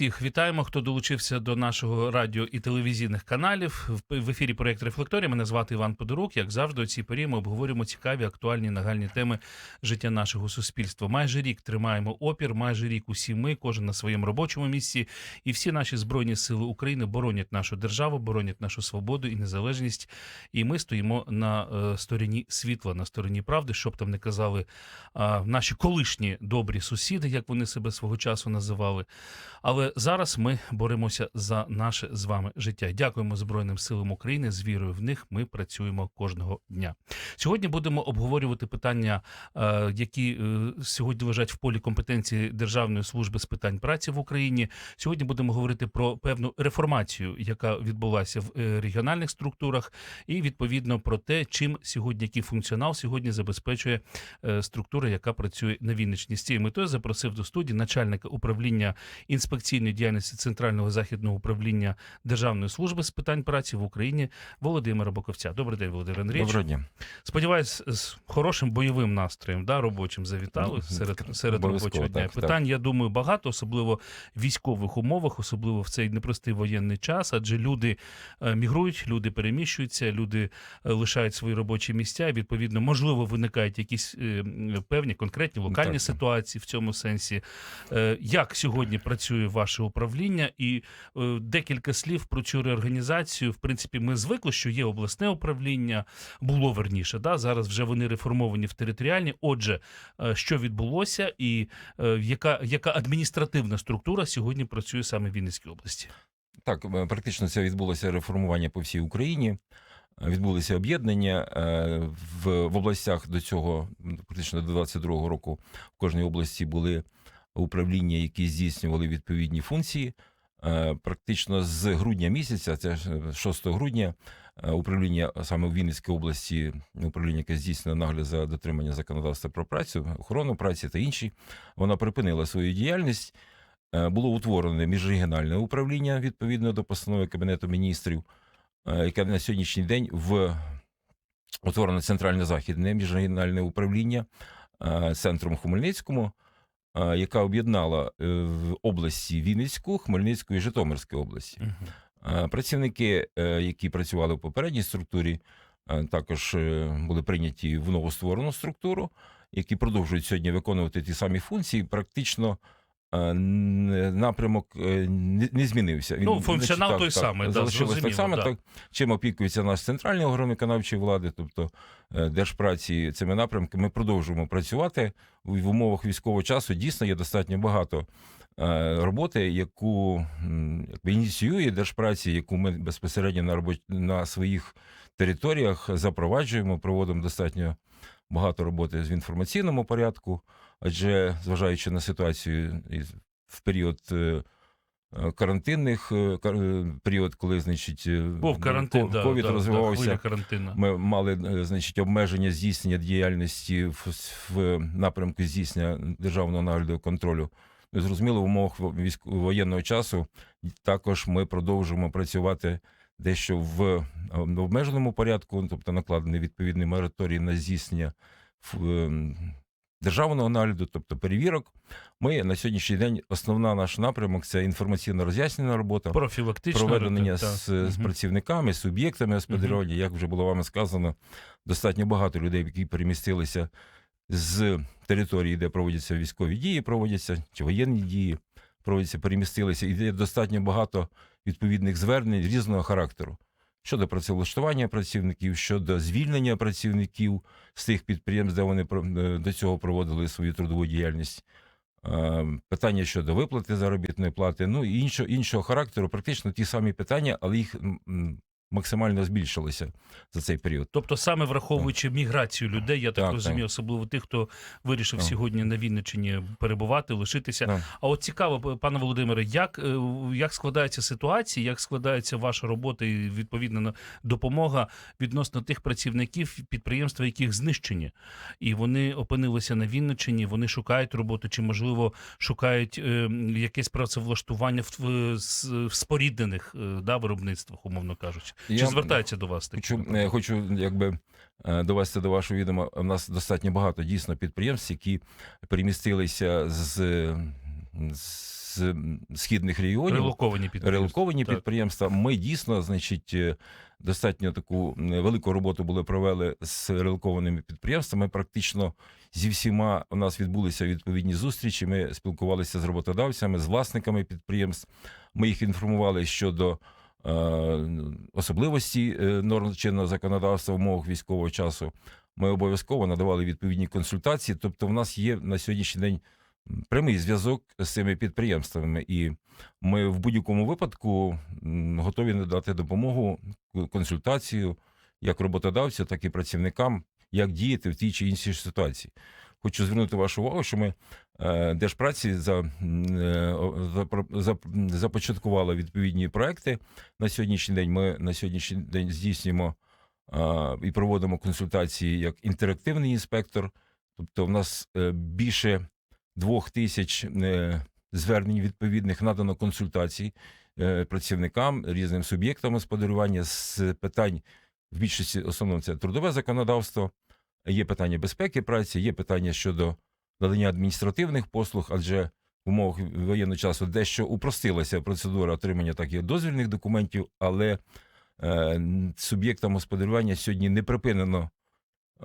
Всіх вітаємо, хто долучився до нашого радіо і телевізійних каналів. В- ефірі проєкт Рефлекторія. Мене звати Іван Подорук. Як завжди, у цій порі ми обговорюємо цікаві, актуальні, нагальні теми життя нашого суспільства. Майже рік тримаємо опір, майже рік усі ми, кожен на своєму робочому місці, і всі наші збройні сили України боронять нашу державу, боронять нашу свободу і незалежність. І ми стоїмо на е, стороні світла, на стороні правди, щоб там не казали наші колишні добрі сусіди, як вони себе свого часу називали. Але зараз ми боремося за наше з вами життя. Дякуємо Збройним силам України. З вірою в них ми працюємо кожного дня. Сьогодні будемо обговорювати питання, е, які е, сьогодні лежать в полі компетенції Державної служби з питань праці в Україні. Сьогодні будемо говорити про певну реформацію, яка відбулася в е, регіональних структурах, і відповідно про те, чим сьогодні який функціонал сьогодні забезпечує структура, яка працює на Вінниччині. З цією метою запросив до студії начальника управління інспекційної діяльності Центрального західного управління Державної служби з питань праці в Україні Володимира Боковця. Добрий день, Володимир Андрійович. Доброго дня. Сподіваюсь, з хорошим бойовим настроєм, да, робочим завітали Ну, серед, серед робочого дня. так, так. Питань, я думаю, багато, особливо в військових умовах, особливо в цей непростий воєнний час, адже люди е, мігрують, люди переміщуються, люди е, лишають свої робочі місця. І, відповідно, можливо, виникають якісь е, певні конкретні локальні Так. ситуації в цьому сенсі. Як сьогодні працює ваше управління? І е, декілька слів про цю реорганізацію. В принципі, ми звикли, що є обласне управління, було верніше. Да? Зараз вже вони реформовані в територіальні. Отже, е, що відбулося, і е, яка, яка адміністративна структура сьогодні працює саме в Вінницькій області? Так, е, практично це відбулося реформування по всій Україні. Відбулися об'єднання е, в, в областях до цього, практично до 22-го року, в кожній області були управління, які здійснювали відповідні функції. Е, Практично з грудня місяця, це е, 6 грудня, е, управління саме в Вінницькій області, управління, яке здійснює нагляд за дотримання законодавства про працю, охорону праці та інші, вона припинила свою діяльність. Е, Було утворене міжрегіональне управління відповідно до постанови Кабінету міністрів, е, яке на сьогоднішній день в утворено центрально-західне міжрегіональне управління е, центром Хмельницькому, е, яка об'єднала е, в області Вінницьку, Хмельницьку і Житомирську області. Працівники, е, які працювали в попередній структурі, також е, були прийняті в новостворену структуру, які продовжують сьогодні виконувати ті самі функції. Практично напрямок е, не змінився. Він, Ну, функціонал той самий, да, залишилось так само. да. Так, чим опікується наш центральний орган виконавчої влади, тобто е, держпраці цими напрямками. Ми продовжуємо працювати в умовах військового часу. Дійсно є достатньо багато е, роботи, яку якби ініціює держпраці, яку ми безпосередньо на робоч... на своїх територіях запроваджуємо, проводимо достатньо багато роботи в інформаційному порядку, адже зважаючи на ситуацію в період. е, Карантинних е, е, період, коли значить Був карантин, ко- да, ковід да, да, розвивався, хвиля ми мали значить обмеження здійснення діяльності в, в напрямку здійснення державного нагляду контролю. Зрозуміло, в умовах воєнного часу також ми продовжуємо працювати дещо в, обмеженому порядку, тобто накладений відповідний мораторій на здійснення в, ем, державного нагляду, тобто перевірок. Ми на сьогоднішній день основна наш напрямок це інформаційно роз'яснена робота Профілактично. проведення так. з, з працівниками, з суб'єктами господарювання. Як вже було вами сказано, достатньо багато людей, які перемістилися з території, де проводяться військові дії, проводяться чи воєнні дії, проводяться, перемістилися, і є достатньо багато відповідних звернень різного характеру. Щодо працевлаштування працівників, щодо звільнення працівників з тих підприємств, де вони е, до цього проводили свою трудову діяльність, Е, питання щодо виплати заробітної плати, ну і іншого, іншого характеру, практично ті самі питання, але їх максимально збільшилося за цей період. Тобто, саме враховуючи міграцію людей, я так, Так, розумію, так. особливо тих, хто вирішив Так. сьогодні на Вінниччині перебувати, лишитися. Да. А от цікаво, пане Володимире, як, е, як складається ситуація, як складається ваша робота і відповідно на- допомога відносно тих працівників підприємства, яких знищені, і вони опинилися на Вінниччині, вони шукають роботу, чи можливо шукають е, якесь працевлаштування в, в, в споріднених е, да, виробництвах, умовно кажучи, чи Я звертаються до вас такі? Хочу, е, хочу якби е, довести до вашого відома. У нас достатньо багато дійсно підприємств, які перемістилися з, з східних регіонів. Релоковані підприємства. Релоковані підприємства. Ми дійсно, значить, е, достатньо таку велику роботу були провели з релокованими підприємствами. Практично зі всіма у нас відбулися відповідні зустрічі. Ми спілкувалися з роботодавцями, з власниками підприємств. Ми їх інформували щодо. Е, Особливості е, норм чинного законодавства в умовах військового часу ми обов'язково надавали відповідні консультації. Тобто, в нас є на сьогоднішній день прямий зв'язок з цими підприємствами, і ми в будь-якому випадку готові надати допомогу, консультацію як роботодавцю, так і працівникам, як діяти в тій чи іншій ситуації. Хочу звернути вашу увагу, що ми е, Держпраці за, е, зап- започаткували відповідні проекти. На сьогоднішній день ми на сьогоднішній день здійснюємо е, і проводимо консультації як інтерактивний інспектор. Тобто, в нас більше двох тисяч звернень відповідних надано консультацій працівникам, різним суб'єктам господарювання з питань в більшості основному це трудове законодавство, є питання безпеки праці, є питання щодо надання адміністративних послуг, адже в умовах воєнного часу дещо упростилася процедура отримання таких дозвільних документів, але е, суб'єктам господарювання сьогодні не припинено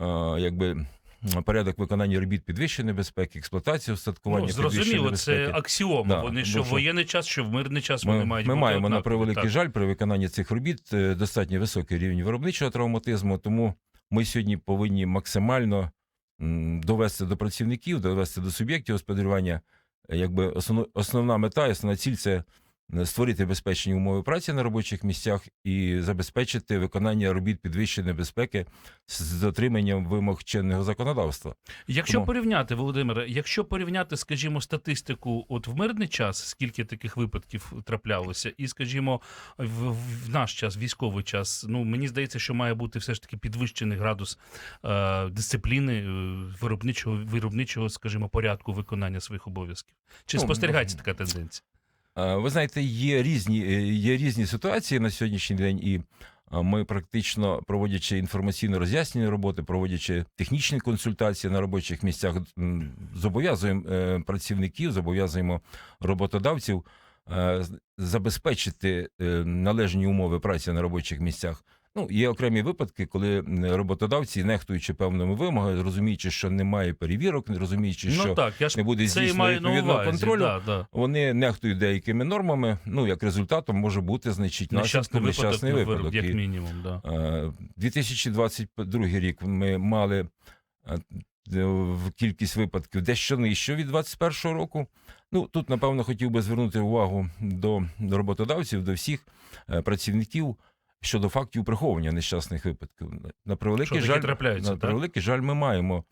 е, якби. Порядок виконання робіт підвищеної безпеки, експлуатації устаткування Ну, зрозуміло, це аксіома. Да, Вони що в воєнний час, що в мирний час вони Ми, мають ми бути маємо на превеликий Так. жаль при виконанні цих робіт е, достатньо високий рівень виробничого травматизму. Тому ми сьогодні повинні максимально довести до працівників, довести до суб'єктів господарювання. Якби основ основна мета, основна ціль це створити безпечні умови праці на робочих місцях і забезпечити виконання робіт підвищеної безпеки з дотриманням вимог чинного законодавства. Якщо Тому- порівняти, Володимире, якщо порівняти, скажімо, статистику от в мирний час, скільки таких випадків траплялося, і, скажімо, в, в наш час, військовий час, ну мені здається, що має бути все ж таки підвищений градус е, дисципліни е, виробничого виробничого, скажімо, порядку виконання своїх обов'язків. Чи Ну, спостерігається така тенденція? Е, Ви знаєте, є різні, е, є різні ситуації на сьогоднішній день, і е, ми практично проводячи інформаційно роз'яснені роботи, проводячи технічні консультації на робочих місцях, зобов'язуємо працівників, зобов'язуємо роботодавців забезпечити належні умови праці на робочих місцях. Ну, є окремі випадки, коли роботодавці, нехтуючи певними вимогами, розуміючи, що немає перевірок, розуміючи, що ну так, я ж не буде здійснено відповідного увазі. контролю, Да, да. вони нехтують деякими нормами. Ну як результатом може бути значить Нещасний випадок, випадок. вироб, як мінімум. Да. е, 2022 рік ми мали е, в кількість випадків дещо нижче від 2021 року. Ну тут напевно хотів би звернути увагу до роботодавців, до всіх е, працівників. Щодо фактів приховування нещасних випадків, на превеликий жаль, трапляються, на превеликий жаль, ми маємо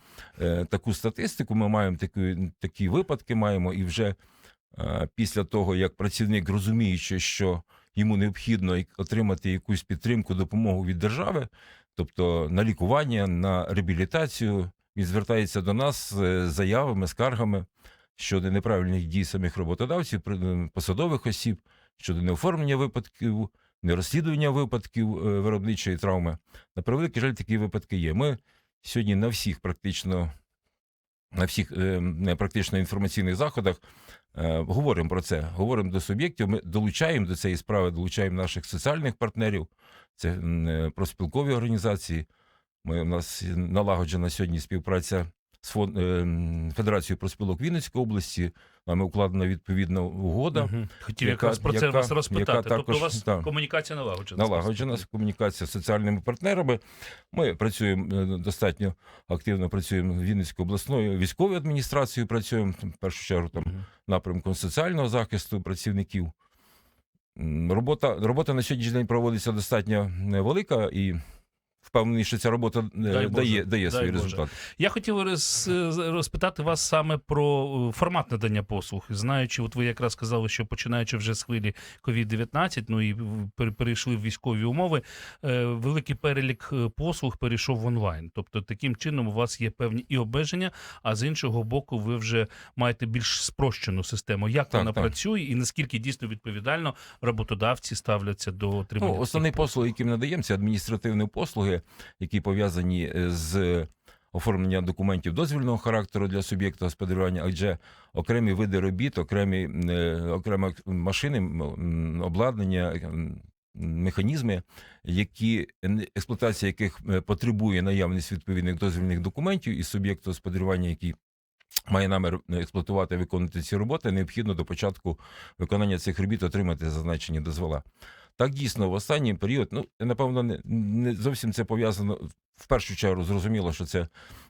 е, таку статистику. Ми маємо такі, такі випадки, маємо і вже е, після того, як працівник розуміючи, що йому необхідно отримати якусь підтримку, допомогу від держави, тобто на лікування, на реабілітацію, він звертається до нас з заявами, скаргами щодо неправильних дій самих роботодавців, посадових осіб, щодо неоформлення випадків, нерозслідування випадків е, виробничої травми. На превеликий жаль, такі випадки є. Ми сьогодні на всіх практично на всіх е, практично інформаційних заходах е, говоримо про це. Говоримо до суб'єктів. Ми долучаємо до цієї справи, долучаємо наших соціальних партнерів, це проспілкові організації. Ми у нас налагоджена сьогодні співпраця з фон, е, Федерацією проспілок Вінницької області. Нами укладена відповідна угода. Мгм. Хотів яка- якраз про це яка- вас розпитати. яка тобто у вас так. комунікація налагоджена. Налагоджена комунікація з соціальними партнерами. Ми працюємо е, достатньо активно. Працюємо з Вінницькою обласною військовою адміністрацією. Працюємо в першу чергу там Мгм. напрямком соціального захисту працівників. робота, робота на сьогоднішній день проводиться достатньо е, велика і впевнений, що ця робота е, Дай дає, дає Боже. результати. Я хотів роз- розпитати вас саме про е, формат надання послуг. Знаючи, от ви якраз сказали, що починаючи вже з хвилі COVID-19, ну і перейшли в військові умови, е, великий перелік е, послуг перейшов в онлайн. Тобто, таким чином у вас є певні і обмеження, а з іншого боку, ви вже маєте більш спрощену систему. Як Так, вона так. працює, і наскільки дійсно відповідально роботодавці ставляться до отримання Ну, основний послуг? ми надаємо, це адміністративні послуги, які пов'язані е, з оформленням документів дозвільного характеру для суб'єкта господарювання, адже окремі види робіт, окремі е, окремі машини, обладнання. Механізми, які експлуатація яких е, потребує наявність відповідних дозвільних документів, і суб'єкт господарювання, який має намір експлуатувати виконувати ці роботи, необхідно до початку виконання цих робіт отримати зазначені дозвола. Так дійсно, в останній період, ну напевно, не, не зовсім це пов'язано. В першу чергу зрозуміло, що це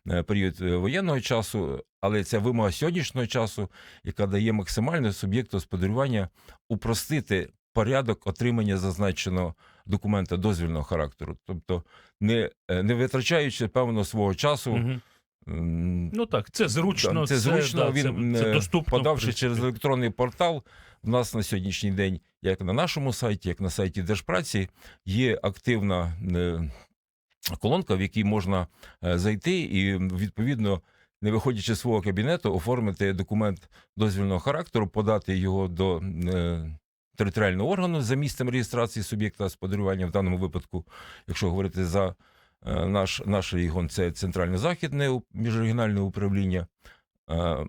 е, період е, воєнного часу, але це вимога сьогоднішнього часу, яка дає максимально суб'єкту господарювання упростити порядок отримання зазначеного документа дозвільного характеру, тобто не, е, не витрачаючи певно свого часу. Ну так, це зручно, це зручно. да, він це, це доступно. подавши через електронний портал. В нас на сьогоднішній день, як на нашому сайті, як на сайті Держпраці, є активна е, колонка, в якій можна е, зайти і відповідно. Не виходячи з свого кабінету, оформити документ дозвільного характеру, подати його до е, територіального органу за місцем реєстрації суб'єкта господарювання в даному випадку, якщо говорити за е, наш, наш регіон, це центрально-західне міжрегіональне управління. Е,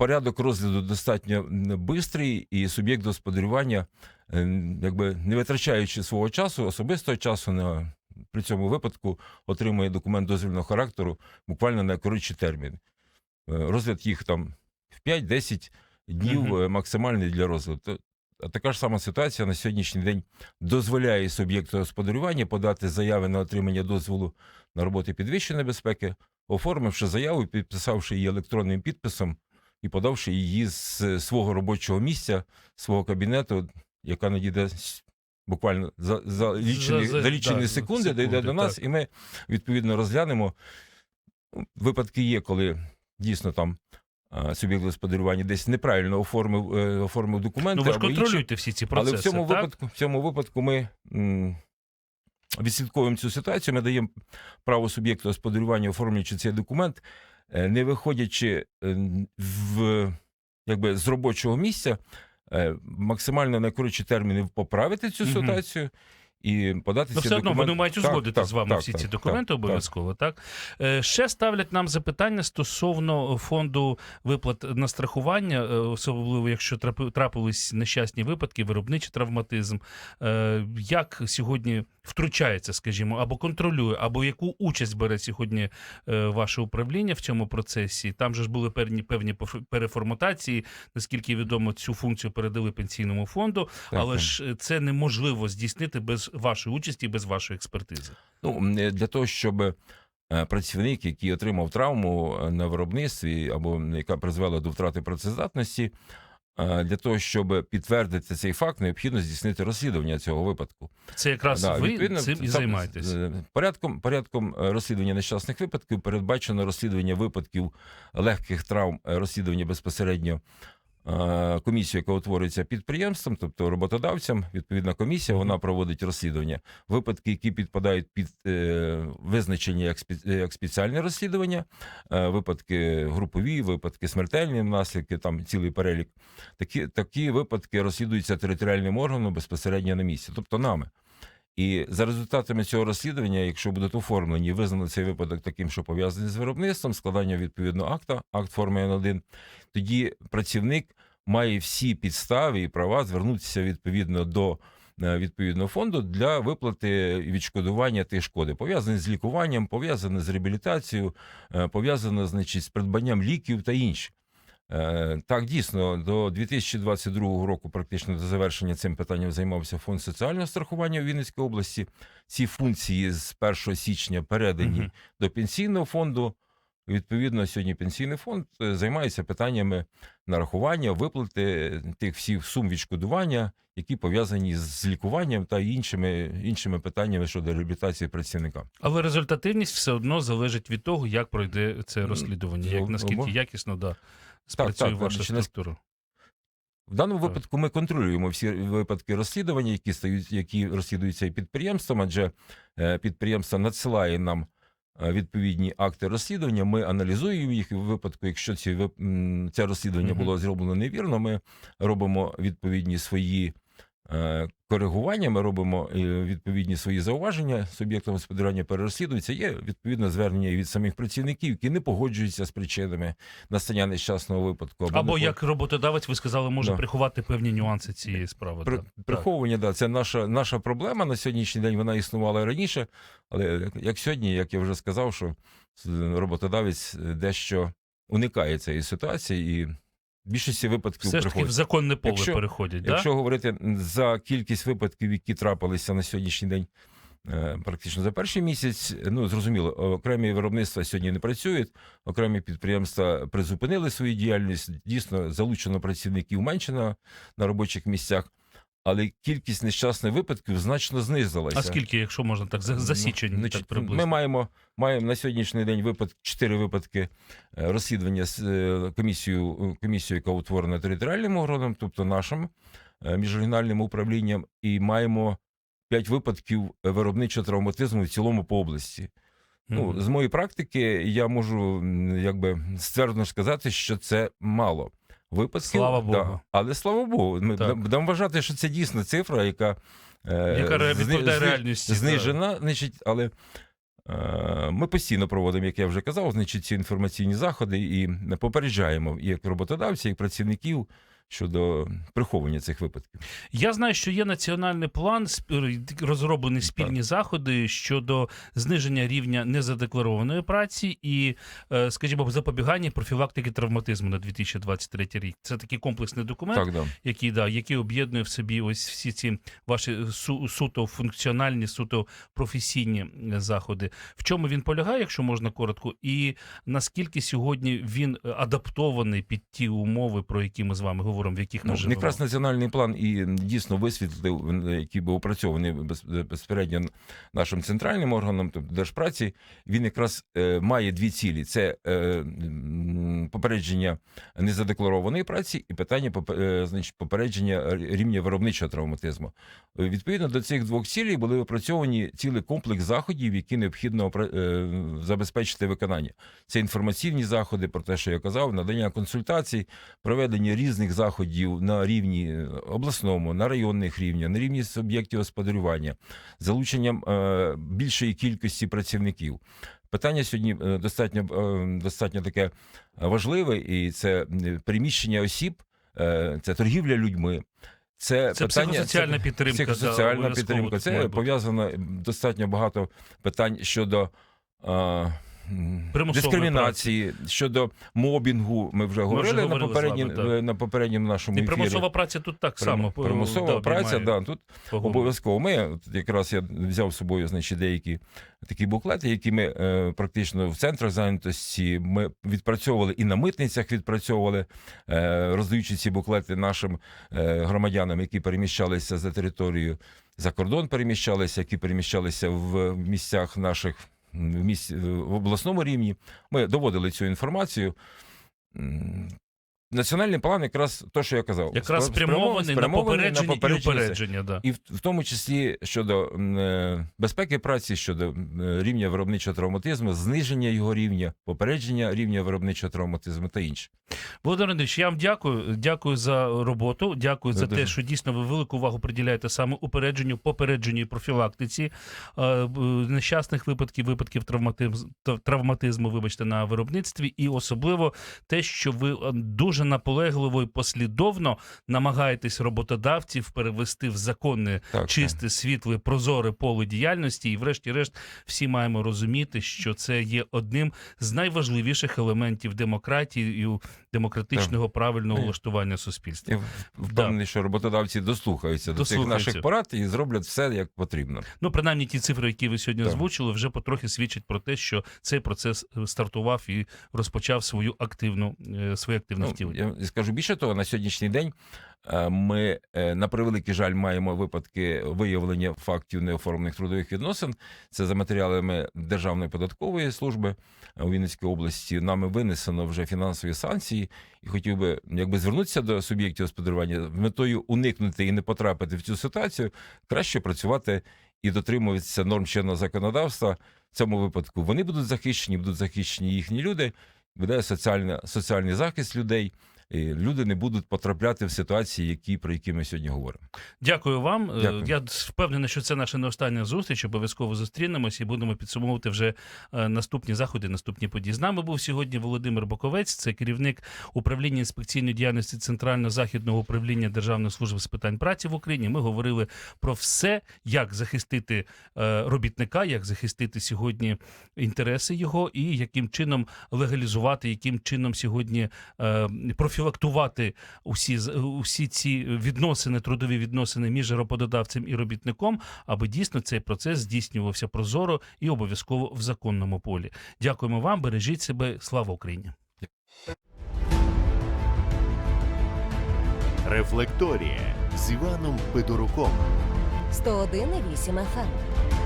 Порядок розгляду достатньо бистрий, і суб'єкт господарювання, е, якби не витрачаючи свого часу, особистого часу на при цьому випадку отримує документ дозвільного характеру буквально на коротші терміни. Е, Розгляд їх там в 5-10 днів Мгм. е, максимальний для розгляду. А така ж сама ситуація на сьогоднішній день дозволяє суб'єкту господарювання подати заяви на отримання дозволу на роботи підвищеної безпеки, оформивши заяву, підписавши її електронним підписом і подавши її з свого робочого місця, свого кабінету, яка надійде буквально за, за лічені, За- за- за лічені да, секунди, дійде до нас, так. і ми відповідно розглянемо. Ну, Випадки є, коли дійсно там суб'єкт господарювання десь неправильно оформив, е, оформив документи. Ну ви ж контролюєте всі ці процеси. але в цьому так? випадку, в цьому випадку ми м, відслідковуємо цю ситуацію. Ми даємо право суб'єкту господарювання, оформлюючи цей документ, не виходячи е, в якби з робочого місця, е, максимально на коротші терміни поправити цю ситуацію. І подати Ну, ці все одно документи. вони мають узгодити так, з вами так, всі так, ці документи так. обов'язково, так? Е, Ще ставлять нам запитання стосовно фонду виплат на страхування, е, особливо якщо трапи- трапились нещасні випадки, виробничий травматизм. Е, Як сьогодні втручається, скажімо, або контролює, або яку участь бере сьогодні е, ваше управління в цьому процесі? Там же ж були певні певні переформатації. Наскільки відомо, цю функцію передали пенсійному фонду, Так, але так. ж це неможливо здійснити без вашої участі, без вашої експертизи. Ну, е, для того, щоб е, працівник, який отримав травму е, на виробництві або яка призвела до втрати працездатності, для того, щоб підтвердити цей факт, необхідно здійснити розслідування цього випадку. Це якраз Да, ви цим і займаєтесь. Порядком, порядком розслідування нещасних випадків передбачено розслідування випадків легких травм, розслідування безпосередньо комісію, яка утворюється підприємством, тобто роботодавцям. Відповідна комісія вона проводить розслідування. Випадки, які підпадають під е, визначення як, як спеціальне розслідування, е, випадки групові, випадки смертельні наслідки, там цілий перелік. Такі, такі випадки розслідуються територіальним органом безпосередньо на місці, тобто нами. І за результатами цього розслідування, якщо будуть оформлені, і визнано цей випадок таким, що пов'язаний з виробництвом, складання відповідного акта, акт форми Н1, тоді працівник має всі підстави і права звернутися відповідно до е, відповідного фонду для виплати і відшкодування тих шкоди, пов'язані з лікуванням, пов'язані з реабілітацією, е, пов'язані значить, з придбанням ліків та інше. Е, Так, дійсно, до 2022 року, практично до завершення цим питанням займався фонд соціального страхування у Вінницькій області. Ці функції з 1 січня передані Мгм. до пенсійного фонду. Відповідно, сьогодні пенсійний фонд е, займається питаннями нарахування, виплати тих всіх сум відшкодування, які пов'язані з лікуванням та іншими, іншими питаннями щодо реабілітації працівника. Але результативність все одно залежить від того, як пройде це розслідування, як наскільки якісно да, спрацює так, ваша значить, структура. В даному Так. випадку ми контролюємо всі випадки розслідування, які стають, які розслідуються і підприємством, адже е, підприємство надсилає нам е, відповідні акти розслідування. Ми аналізуємо їх і в випадку, якщо ці це розслідування було зроблено невірно, ми робимо відповідні свої. Е, Коригування ми робимо е, відповідні свої зауваження. Суб'єктом господарювання перерозслідується. Є відповідне звернення від самих працівників, які не погоджуються з причинами настання нещасного випадку. Або не як роботодавець, ви сказали, може Да. приховати певні нюанси цієї справи. При, да. Так. приховування, да, це наша, наша проблема на сьогоднішній день. Вона існувала раніше, але як- як сьогодні, як я вже сказав, що роботодавець дещо уникає цієї ситуації і в більшості випадків Все ж таки в законне поле Якщо- переходять. Якщо да? говорити за кількість випадків, які трапилися на сьогоднішній день, е, практично за перший місяць, ну зрозуміло, окремі виробництва сьогодні не працюють, окремі підприємства призупинили свою діяльність. Дійсно, залучено працівників менше на, на робочих місцях, але кількість нещасних випадків значно знизилася. А скільки, якщо можна так, за, за Ну, значить, так приблизно? Ми маємо, маємо на сьогоднішній день випад, чотири випадки е, розслідування з е, комісією, комісією, яка утворена територіальним органом, тобто нашим е, міжрегіональним управлінням, і маємо п'ять випадків виробничого травматизму в цілому по області. Ну, з моєї практики я можу якби ствердно сказати, що це мало випадків. Слава Богу. Да. Але слава Богу, ми Так. будемо вважати, що це дійсно цифра, яка, е, Яка зни- реальності. да. знижена, значить, але е, ми постійно проводимо, як я вже казав, значить, ці інформаційні заходи і попереджаємо як роботодавців, як працівників щодо приховування цих випадків. Я знаю, що є національний план, розроблені спільні заходи щодо зниження рівня незадекларованої праці і, е, скажімо, запобігання профілактики травматизму на 2023 рік. Це такий комплексний документ, Так, да. який да, який об'єднує в собі ось всі ці ваші су, суто функціональні, суто професійні е, заходи. В чому він полягає, якщо можна коротко, і наскільки сьогодні він е, адаптований під ті умови, про які ми з вами говоримо, в яких ми Ну, живемо? якраз національний план і дійсно висвітлив, який був опрацьований без- безпосередньо нашим центральним органом, тобто держпраці. Він якраз е, має дві цілі: це е, попередження незадекларованої праці і питання е, значить, попередження рівня виробничого травматизму. Відповідно до цих двох цілей були опрацьовані цілий комплекс заходів, які необхідно опра- е, забезпечити виконання. Це інформаційні заходи про те, що я казав, надання консультацій, проведення різних заходів на рівні обласному, на районних рівнях, на рівні суб'єктів господарювання, залученням е, більшої кількості працівників. Питання сьогодні е, достатньо, е, достатньо таке важливе, і це м, переміщення осіб, е, це торгівля людьми. Це, Це питання, психосоціальна підтримка, Психосоціальна підтримка. Це пов'язано достатньо багато питань щодо. Дискримінації щодо мобінгу. Ми вже говорили, на говорили з попередні, вами, на попередньому нашому І ефірі. примусова праця тут так само. Примусова да, праця, да, тут обов'язково. Ми якраз я взяв з собою значить, деякі такі буклети, які ми е, практично в центрах зайнятості ми відпрацьовували і на митницях відпрацьовували, е, роздаючи ці буклети нашим е, громадянам, які переміщалися за територію за кордон, переміщалися, які переміщалися в місцях наших в обласному рівні. Ми доводили цю інформацію. Національний план, якраз то, що я казав, Якраз спрям- спрямований на спрямований попередження і упередження. Да. і в, в тому числі щодо е, безпеки праці, щодо е, рівня виробничого травматизму, зниження його рівня, попередження рівня виробничого травматизму та інше. Володимир Андрійович, я вам дякую. Дякую за роботу. Дякую за Ви те, дуже- що дійсно ви велику увагу приділяєте саме упередженню, попередженню і профілактиці е, б- нещасних випадків, випадків травматизму, травматизму, вибачте, на виробництві, і особливо те, що ви е, дуже дуже наполегливо і послідовно намагаєтесь роботодавців перевести в законне, Так, чисте, світле, прозоре поле діяльності. І, врешті-решт, всі маємо розуміти, що це є одним з найважливіших елементів демократії і демократичного правильного влаштування суспільства. Я впевнений, що роботодавці дослухаються, до цих наших порад і зроблять все як потрібно. Ну, принаймні, ті цифри, які ви сьогодні Так. озвучили, вже потрохи свідчать про те, що цей процес е, стартував і розпочав свою активну е, своє активне Ну, втілення. Я скажу більше того, на сьогоднішній день е, ми е, на превеликий жаль маємо випадки виявлення фактів неоформлених трудових відносин. Це за матеріалами Державної податкової служби е, у Вінницькій області. Нами винесено вже фінансові санкції, і хотів би якби звернутися до суб'єктів господарювання з метою уникнути і не потрапити в цю ситуацію, краще працювати і дотримуватися норм чинного законодавства. В цьому випадку вони будуть захищені, будуть захищені їхні люди, буде соціальна, соціальний захист людей. Люди не будуть потрапляти в ситуації, які про які ми сьогодні говоримо. Дякую вам. Е, Дякую. Я впевнений, що це наша не остання зустріч. Обов'язково зустрінемось і будемо підсумовувати вже е, наступні заходи, наступні події. З нами був сьогодні Володимир Боковець, це керівник управління інспекційної діяльності Центрально-західного управління Державної служби з питань праці в Україні. Ми говорили про все, як захистити е, робітника, як захистити сьогодні інтереси його, і яким чином легалізувати, яким чином сьогодні е, профілактувати усі усі ці відносини, трудові відносини між роботодавцем і робітником, аби дійсно цей процес здійснювався прозоро і обов'язково в законному полі. Дякуємо вам, бережіть себе, слава Україні! Рефлекторія з Іваном Федоруком. 101,8 FM.